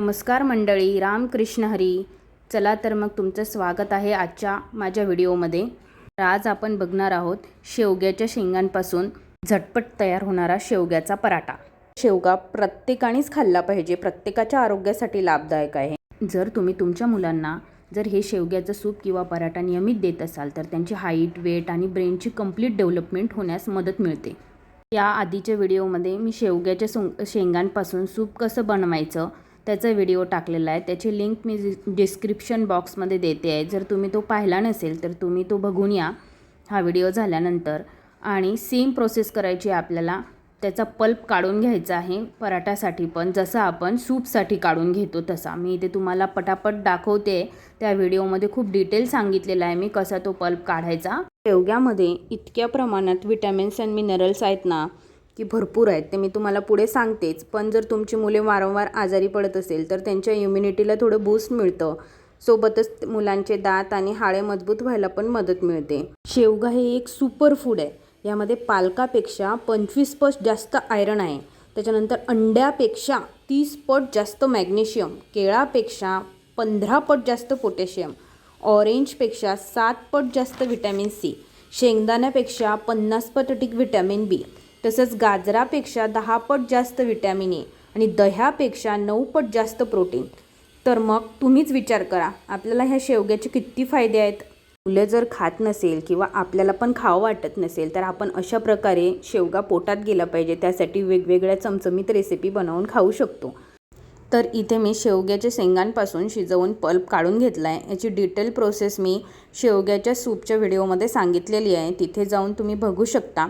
नमस्कार मंडळी रामकृष्ण हरी. चला तर मग तुमचं स्वागत आहे आजच्या माझ्या व्हिडिओमध्ये. तर आज आपण बघणार आहोत शेवग्याच्या शेंगांपासून झटपट तयार होणारा शेवग्याचा पराठा. शेवगा प्रत्येकानेच खाल्ला पाहिजे प्रत्येकाच्या आरोग्यासाठी लाभदायक आहे. जर तुम्ही तुमच्या मुलांना जर हे शेवग्याचं सूप किंवा पराठा नियमित देत असाल तर त्यांची हाईट वेट आणि ब्रेनची कंप्लीट डेव्हलपमेंट होण्यास मदत मिळते. या आधीच्या व्हिडिओमध्ये मी शेवग्याच्या सोंग शेंगांपासून सूप कसं बनवायचं त्याचा व्हिडिओ टाकलेला आहे. त्याची लिंक मी डिस्क्रिप्शन बॉक्समध्ये देते आहे. जर तुम्ही तो पाहिला नसेल तर तुम्ही तो बघून या हा व्हिडिओ झाल्यानंतर. आणि सेम प्रोसेस करायची आहे आपल्याला. त्याचा पल्प काढून घ्यायचा आहे पराठासाठी पण. जसं आपण सूपसाठी काढून घेतो तसा. मी इथे तुम्हाला पटापट दाखवते. त्या व्हिडिओमध्ये खूप डिटेल सांगितलेला आहे मी कसा तो पल्प काढायचा. शेवग्यामध्ये इतक्या प्रमाणात विटॅमिन्स अँड मिनरल्स आहेत ना की भरपूर आहेत ते मी तुम्हाला पुढे सांगतेच. पण जर तुमची मुले वारंवार आजारी पडत असेल तर त्यांच्या इम्युनिटीला थोडं बूस्ट मिळतं. सोबतच मुलांचे दात आणि हाळे मजबूत व्हायला पण मदत मिळते. शेवगा हे एक सुपर फूड आहे. यामध्ये पालकापेक्षा पंचवीस पट जास्त आयरन आहे. त्याच्यानंतर अंड्यापेक्षा तीस पट जास्त मॅग्नेशियम केळापेक्षा पंधरा पट जास्त पोटॅशियम ऑरेंजपेक्षा सात पट जास्त व्हिटॅमिन सी शेंगदाण्यापेक्षा पन्नास पट अधिक व्हिटॅमिन बी तसंच गाजरापेक्षा दहा पट जास्त व्हिटॅमिन ए आणि दह्यापेक्षा नऊ पट जास्त प्रोटीन. तर मग तुम्हीच विचार करा आपल्याला ह्या शेवग्याचे किती फायदे आहेत? मुलं जर खात नसेल किंवा आपल्याला पण खावं वाटत नसेल तर आपण अशा प्रकारे शेवगा पोटात गेला पाहिजे. त्यासाठी वेगवेगळ्या चमचमीत रेसिपी बनवून खाऊ शकतो. तर इथे मी शेवग्याच्या शेंगांपासून शिजवून पल्प काढून घेतला आहे याची डिटेल प्रोसेस मी शेवग्याच्या सूपच्या व्हिडिओमध्ये सांगितलेली आहे. तिथे जाऊन तुम्ही बघू शकता.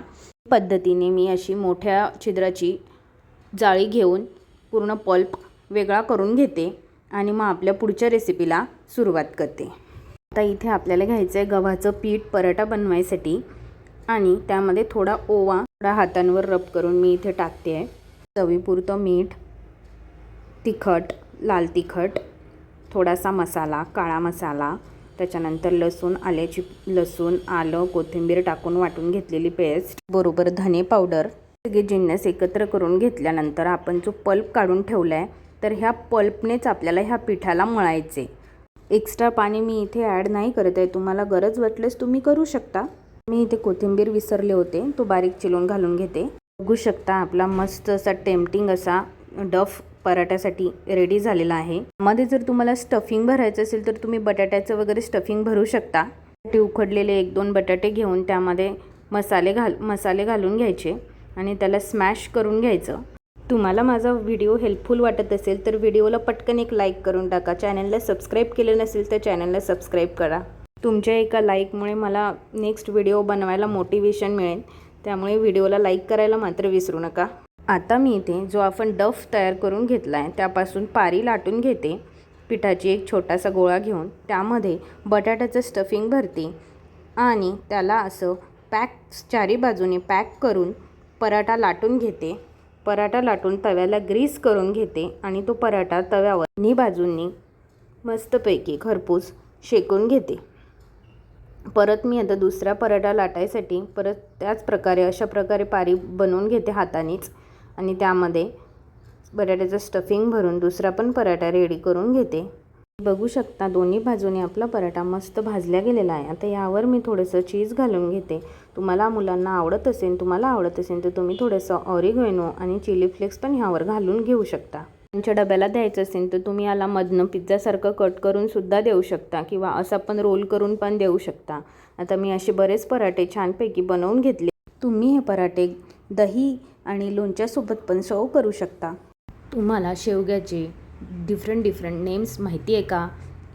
पद्धतीने मी अशी मोठ्या छिद्राची जाळी घेऊन पूर्ण पल्प वेगळा करून घेते आणि मग आपल्या पुढच्या रेसिपीला सुरुवात करते. आता इथे आपल्याला घ्यायचं आहे गव्हाचं पीठ पराठा बनवायसाठी आणि त्यामध्ये थोडा ओवा थोडा हातांवर रब करून मी इथे टाकते. आहे चवीपुरतं मीठ तिखट लाल तिखट थोडासा मसाला काळा मसाला त्याच्यानंतर लसूण आल्याची लसूण आलं कोथिंबीर टाकून वाटून घेतलेली पेस्ट बरोबर धने पावडर सगळे जिन्नस एकत्र करून घेतल्यानंतर आपण जो पल्प काढून ठेवला आहे तर ह्या पल्पनेच आपल्याला ह्या पिठाला मळायचे. एक्स्ट्रा पाणी मी इथे ॲड नाही करत आहे तुम्हाला गरज वाटल्यास तुम्ही करू शकता. मी इथे कोथिंबीर विसरले होते तो बारीक चिलून घालून घेते. बघू शकता आपला मस्त असा टेम्पटिंग असा डफ पराठ्यासाठी रेडी झालेला आहे. मध्ये जर तुम्हाला स्टफिंग भरायचं असेल तर तुम्ही बटाट्याचं वगैरे स्टफिंग भरू शकता. ते उखडलेले एक दोन बटाटे घेऊन त्यामध्ये मसाले घाल मसाले घालून घ्यायचे आणि त्याला स्मॅश करून घ्यायचं. तुम्हाला माझा व्हिडिओ हेल्पफुल वाटत असेल तर व्हिडिओला पटकन एक लाईक करून टाका. चॅनलला सबस्क्राईब केलं नसेल तर चॅनलला सबस्क्राईब करा. तुमच्या एका लाईकमुळे मला नेक्स्ट व्हिडिओ बनवायला मोटिवेशन मिळेल. त्यामुळे व्हिडिओला लाईक करायला मात्र विसरू नका. आता मी इथे जो आपण डफ तयार करून घेतला आहे त्यापासून पारी लाटून घेते. पिठाची एक छोटासा गोळा घेऊन त्यामध्ये बटाट्याचं स्टफिंग भरते आणि त्याला असं पॅक चारी बाजूने पॅक करून पराठा लाटून घेते. पराठा लाटून तव्याला ग्रीस करून घेते आणि तो पराठा तव्यावर दोन्ही बाजूंनी मस्तपैकी खरपूस शेकून घेते. परत मी आता दुसरा पराठा लाटायसाठी परत त्याच प्रकारे अशा प्रकारे पारी बनवून घेते हातानेच. आणि त्यामध्ये बटाट्याचं स्टफिंग भरून दुसरा पण पराठा रेडी करून घेते. बघू शकता दोन्ही बाजूने आपला पराठा मस्त भाजल्या गेलेला आहे. आता यावर मी थोडंसं चीज घालून घेते. तुम्हाला मुलांना आवडत असेल तुम्हाला आवडत असेल तर तुम्ही थोडंसं ऑरिगेनो आणि चिली फ्लेक्स पण ह्यावर घालून घेऊ शकता. तुमच्या डब्याला द्यायचं असेल तर तुम्ही याला मधनं पिझ्झासारखं कट करून सुद्धा देऊ शकता किंवा असं पण रोल करून पण देऊ शकता. आता मी असे बरेच पराठे छानपैकी बनवून घेतले. तुम्ही हे पराठे दही आणि लोणच्यासोबत पण सर्व करू शकता. तुम्हाला शेवग्याचे डिफरंट डिफरंट नेम्स माहिती आहे का?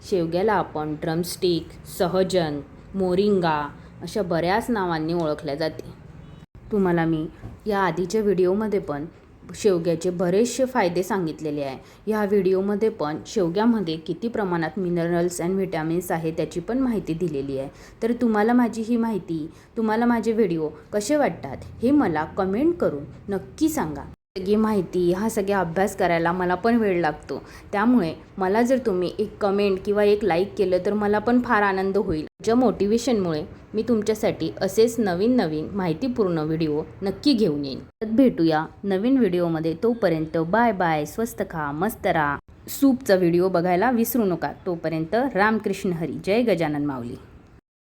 शेवग्याला आपण ड्रमस्टिक सहजन मोरिंगा अशा बऱ्याच नावांनी ओळखल्या जाते. तुम्हाला मी या आधीच्या व्हिडिओमध्ये पण शेवग्याचे बरेचसे फायदे सांगितलेले आहे. ह्या व्हिडिओमध्ये पण शेवग्यामध्ये किती प्रमाणात मिनरल्स अँड व्हिटॅमिन्स आहे त्याची पण माहिती दिलेली आहे. तर तुम्हाला माझी ही माहिती तुम्हाला माझे व्हिडिओ कसे वाटतात हे मला कमेंट करून नक्की सांगा. सगळी माहिती हा सगळा अभ्यास करायला मला पण वेळ लागतो. त्यामुळे मला जर तुम्ही एक कमेंट किंवा एक लाईक केलं तर मला पण फार आनंद होईल. ज्या मोटिवेशनमुळे मी तुमच्यासाठी असेच नवीन नवीन माहितीपूर्ण व्हिडिओ नक्की घेऊन येईन. तर भेटूया नवीन व्हिडिओमध्ये तोपर्यंत बाय बाय स्वस्त खा मस्त राहा. सूपचा व्हिडिओ बघायला विसरू नका. तोपर्यंत रामकृष्ण हरी. जय गजानन माऊली.